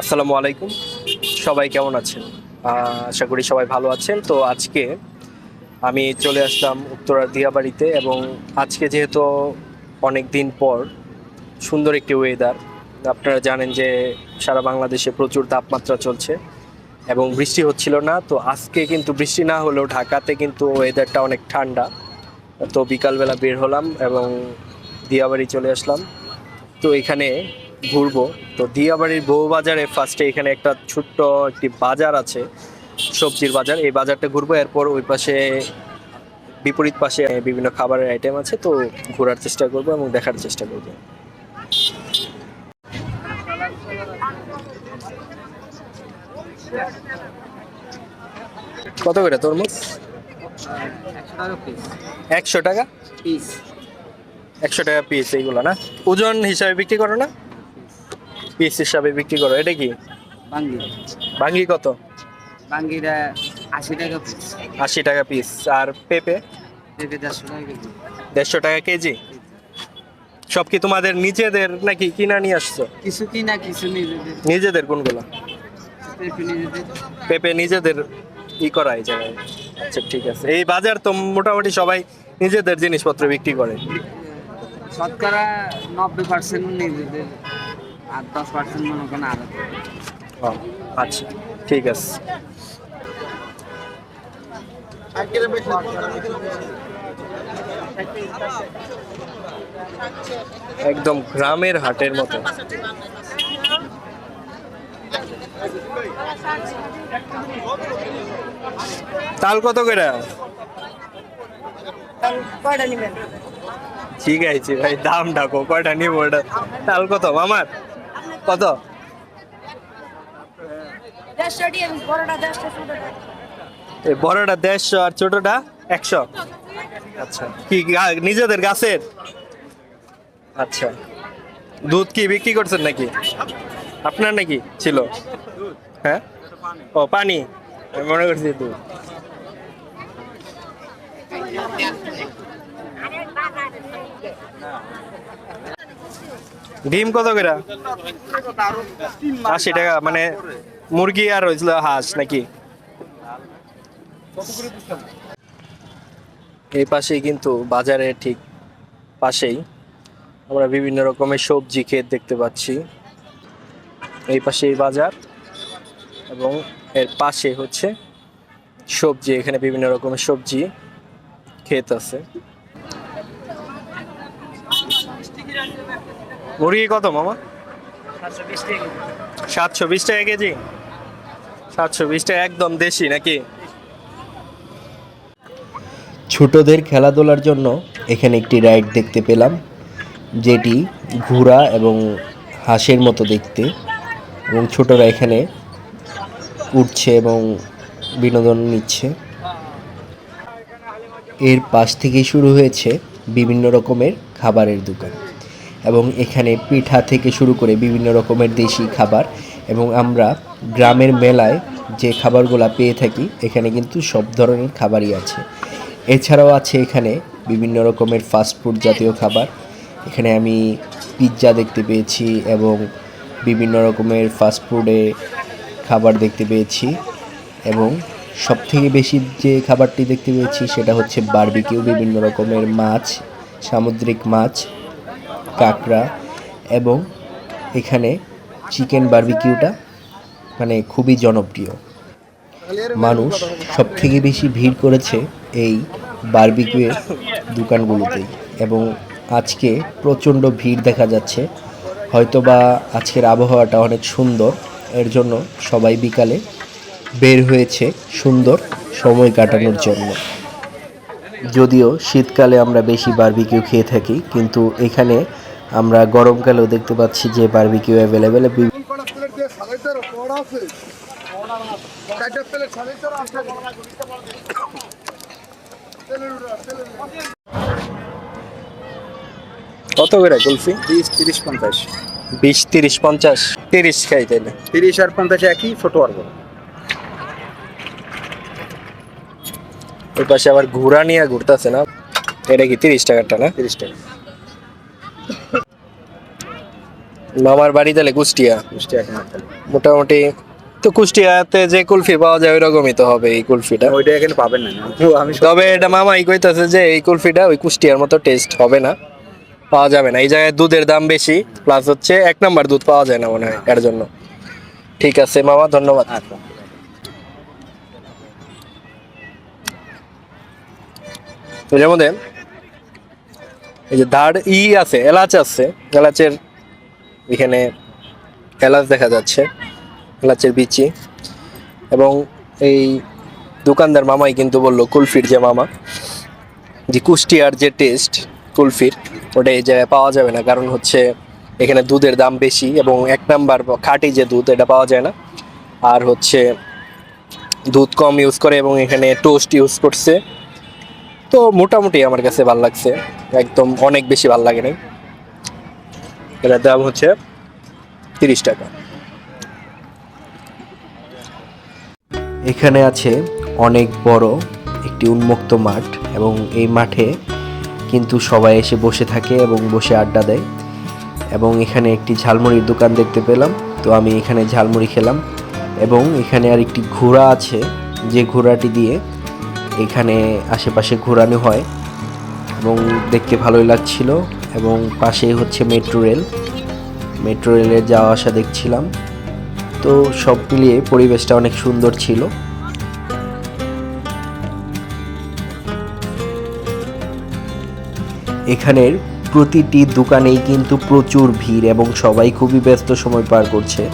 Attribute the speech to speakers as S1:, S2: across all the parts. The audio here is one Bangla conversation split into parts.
S1: আসসালামু আলাইকুম। সবাই কেমন আছেন? আশা করি সবাই ভালো আছেন। তো আজকে আমি চলে আসলাম উত্তরার দিয়াবাড়িতে এবং আজকে যেহেতু অনেক দিন পর সুন্দর একটি ওয়েদার আপনারা জানেন যে সারা বাংলাদেশে প্রচুর তাপমাত্রা চলছে এবং বৃষ্টি হচ্ছিল না। তো আজকে কিন্তু বৃষ্টি না হলেও ঢাকাতে কিন্তু ওয়েদারটা অনেক ঠান্ডা। তো বিকালবেলা বের হলাম এবং দিয়াবাড়ি চলে আসলাম। তো এখানে ঘুরবো। তো দিয়াবাড়ির বউ বাজারে ফার্স্টে এখানে একটা ছোট্ট একটি বাজার আছে সবজির বাজার। এই বাজারটা ঘুরবো এরপর ওই পাশে বিপরীত পাশে বিভিন্ন খাবারের আইটেম আছে তো ঘোরার চেষ্টা করব এবং দেখার চেষ্টা করব। কত করে তরমুজ? একশো টাকা?
S2: পিস
S1: একশো টাকা পিস এইগুলো না? ওজন হিসাবে বিক্রি করো না? পিস হিসাবে বিক্রি করো এটা কি?
S2: বাঙ্গি।
S1: ভাঙ্গি কত?
S2: বাঙ্গিটা আশি টাকা পিস
S1: আশি টাকা পিস আর পেঁপে?
S2: থেকে দেড়শো টাকা কেজি।
S1: দেড়শো টাকা কেজি? সব কি তোমাদের নিজেদের নাকি কিনা নিয়ে আসছো?
S2: কিছু কিনা কিছু নিজেদের।
S1: নিজেদের কোনগুলো?
S2: পেঁপে নিজেদের।
S1: পেঁপে নিজেদের ই করা এই জায়গায়। আচ্ছা ঠিক আছে। এই বাজার তো মোটামুটি সবাই নিজেদের জিনিসপত্র বিক্রি করে।
S2: শতকরা নব্বই পার্সেন্ট নিজেদের। আর দশ পার্সেন্ট মনে করেন
S1: আরও। আচ্ছা ঠিক আছে। একদম গ্রামের হাটের মতো। তাল কত করে? ঠিক আছে ভাই দাম ডাকো কয়টা নিবো ওটা? তাল কত? মামার? কত?
S3: বড়টা দেড়শো
S1: এই বড়টা দেড়শো আর ছোটটা একশো। আচ্ছা। কি নিজেদের গাছের? আচ্ছা। দুধ কি বিক্রি করছেন নাকি? আপনার নাকি ছিল? হ্যাঁ? ও পানি। মনে করছি দুধ। ডিম কত করে? আশি টাকা মানে মুরগি আর হয়েছিল হাঁস নাকি? এই পাশেই কিন্তু বাজারের ঠিক পাশেই আমরা বিভিন্ন রকমের সবজি ক্ষেত দেখতে পাচ্ছি। এই পাশেই বাজার এবং এর পাশে হচ্ছে সবজি, এখানে বিভিন্ন রকমের সবজি ক্ষেত আছে। মুরগি কত মামা? সাতশো বিশ টাকা কেজি। সাতশো বিশ টাকা একদম দেশি নাকি?
S4: ছোটদের খেলাধুলার জন্য এখানে একটি রাইড দেখতে পেলাম যেটি ঘোড়া এবং হাঁসের মতো দেখতে। এবং ছোটরা এখানে উঠছে এবং বিনোদন নিচ্ছে। এর পাশ থেকেই শুরু হয়েছে বিভিন্ন রকমের খাবারের দোকান। এবং এখানে পিঠা থেকে শুরু করে বিভিন্ন রকমের দেশি খাবার এবং আমরা গ্রামের মেলায় যে খাবারগুলো পেয়ে থাকি, এখানে কিন্তু সব ধরনের খাবারই আছে। এছাড়াও আছে এখানে বিভিন্ন রকমের ফাস্টফুড জাতীয় খাবার। এখানে আমি পিৎজা দেখতে পেয়েছি এবং বিভিন্ন রকমের ফাস্টফুডে খাবার দেখতে পেয়েছি এবং সবথেকে বেশি যে খাবারটি দেখতে পেয়েছি সেটা হচ্ছে বারবিকিউ বিভিন্ন রকমের মাছ, সামুদ্রিক মাছ কাঁকড়া এবং এখানে চিকেন বার্বিকিউটা মানে খুবই জনপ্রিয়। মানুষ সব থেকে বেশি ভিড় করেছে এই বার্বিকিউয়ের দোকানগুলোতেই এবং আজকে প্রচণ্ড ভিড় দেখা যাচ্ছে। হয়তোবা আজকের আবহাওয়াটা অনেক সুন্দর, এর জন্য সবাই বিকালে বের হয়েছে সুন্দর সময় কাটানোর জন্য। যদিও শীতকালে আমরা বেশি বার্বিকিউ খেয়ে থাকি, কিন্তু এখানে আমরা গরমকালেও দেখতে পাচ্ছি যে বারবিকিউ অ্যাভেলেবেল।
S1: কত করে কুলফি?
S5: তিরিশ তিরিশ পঞ্চাশ।
S1: বিশ তিরিশ পঞ্চাশ। তিরিশ খাই তাইলে।
S5: তিরিশ আর পঞ্চাশ একই ছোট আর বড়।
S1: ওই পাশে আবার ঘোড়া নিয়ে ঘুরতেছে না? এটা কি তিরিশ টাকারটা না?
S5: তিরিশ টাকা।
S1: মামার বাড়ি তাহলে কুষ্টিয়া।
S5: কুষ্টিয়া
S1: মোটামুটি তো কুষ্টিয়াতে যে কুলফি পাওয়া যায় ওই রকমই তো হবে এই কুলফিটা।
S5: ওইটা এখানে পাবেন না আমি
S1: তবে এটা মামাই কইতাছে যে এই কুলফিটা ওই কুষ্টিয়ার মতো টেস্ট হবে না পাওয়া যাবে না। এই জায়গায় দুধের দাম বেশি প্লাস হচ্ছে এক নাম্বার দুধ পাওয়া যায় না মনে হয় এর জন্য। ঠিক আছে মামা ধন্যবাদ।
S5: আচ্ছা।
S1: এর মধ্যে এই যে দাঁড় ই আছে এলাচ আছে এলাচের এখানে এলাচ দেখা যাচ্ছে এলাচের বিচি। এবং এই দোকানদার মামাই কিন্তু বলল, কুলফির যে মামা, যে কুষ্টিয়ার যে টেস্ট কুলফির, ওটা এই জায়গায় পাওয়া যাবে না। কারণ হচ্ছে এখানে দুধের দাম বেশি এবং এক নাম্বার খাঁটি যে দুধ, এটা পাওয়া যায় না। আর হচ্ছে দুধ কম ইউজ করে এবং এখানে টোস্ট ইউজ করছে। তো মোটামুটি আমার কাছে ভালো লাগছে। একদম অনেক বেশি ভালো লাগে নাই। এটার দাম হচ্ছে তিরিশ টাকা।
S4: এখানে আছে অনেক বড় একটি উন্মুক্ত মাঠ এবং এই মাঠে কিন্তু সবাই এসে বসে থাকে এবং বসে আড্ডা দেয় এবং এখানে একটি ঝালমুড়ির দোকান দেখতে পেলাম। তো আমি এখানে ঝালমুড়ি খেলাম এবং এখানে আর একটি ঘোড়া আছে, যে ঘোড়াটি দিয়ে এখানে আশেপাশে ঘোরানো হয় এবং দেখতে ভালোই লাগছিল। এবং পাশেই হচ্ছে মেট্রো রেল। মেট্রো রেলের যাওয়া আসা দেখছিলাম। তো সব মিলিয়ে পরিবেশটা অনেক সুন্দর ছিল। এখানের প্রতিটি দোকানেই কিন্তু প্রচুর ভিড় এবং সবাই খুবই ব্যস্ত সময় পার করছে।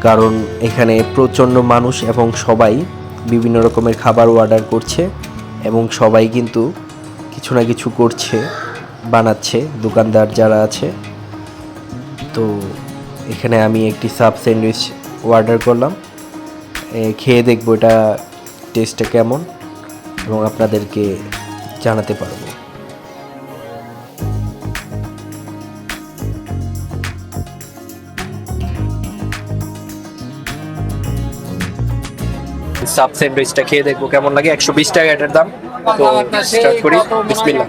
S4: কারণ এখানে প্রচণ্ড মানুষ এবং সবাই বিভিন্ন রকমের খাবার অর্ডার করছে এবং সবাই কিন্তু কিছু না কিছু করছে। বানাচ্ছে দোকানদার যারা আছে। তো এখানে আমি একটি সাব স্যান্ডউইচ অর্ডার করলাম। এ, খেয়ে দেখব এটা টেস্টটা কেমন এবং আপনাদেরকে জানাতে পারব।
S1: সাব স্যান্ডউইচটা খেয়ে দেখব কেমন লাগে। একশো বিশ টাকা এটার দাম। তো স্টার্ট করি। বিসমিল্লাহ।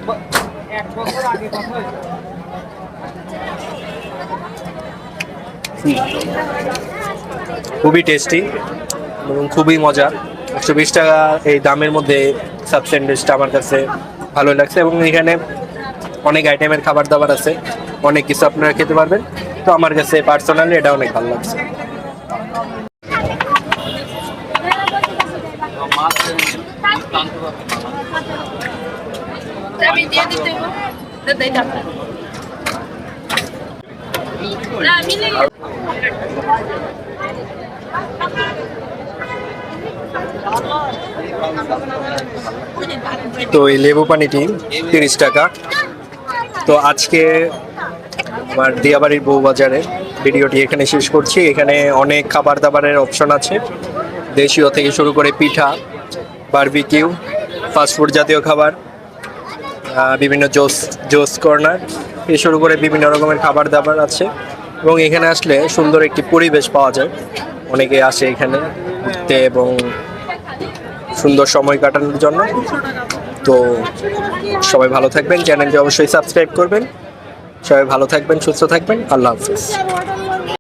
S1: খুবই টেস্টি এবং খুবই মজা। একশো বিশ টাকা এই দামের মধ্যে সাব স্যান্ডউইচটা আমার কাছে ভালো লাগছে এবং এখানে অনেক আইটেমের খাবার দাবার আছে অনেক কিছু আপনারা খেতে পারবেন। তো আমার কাছে পার্সোনালি এটা অনেক ভালো লাগছে। তো এই লেবু পানিটি তিরিশ টাকা। তো আজকে আমার দিয়াবাড়ির বউবাজারে ভিডিওটি এখানে শেষ করছি। এখানে অনেক খাবার দাবারের অপশন আছে। দেশীয় থেকে শুরু করে পিঠা বারবিকিউ ফাস্টফুড জাতীয় খাবার। বিভিন্ন জোস জোস কর্নার এ শুরু করে বিভিন্ন রকমের খাবার দাবার আছে। এবং এখানে আসলে সুন্দর একটি পরিবেশ পাওয়া যায়। অনেকে আসে এখানে ঘুরতে এবং সুন্দর সময় কাটানোর জন্য। তো সবাই ভালো থাকবেন। চ্যানেলটি অবশ্যই সাবস্ক্রাইব করবেন। সবাই ভালো থাকবেন, সুস্থ থাকবেন। আল্লাহ হাফিজ।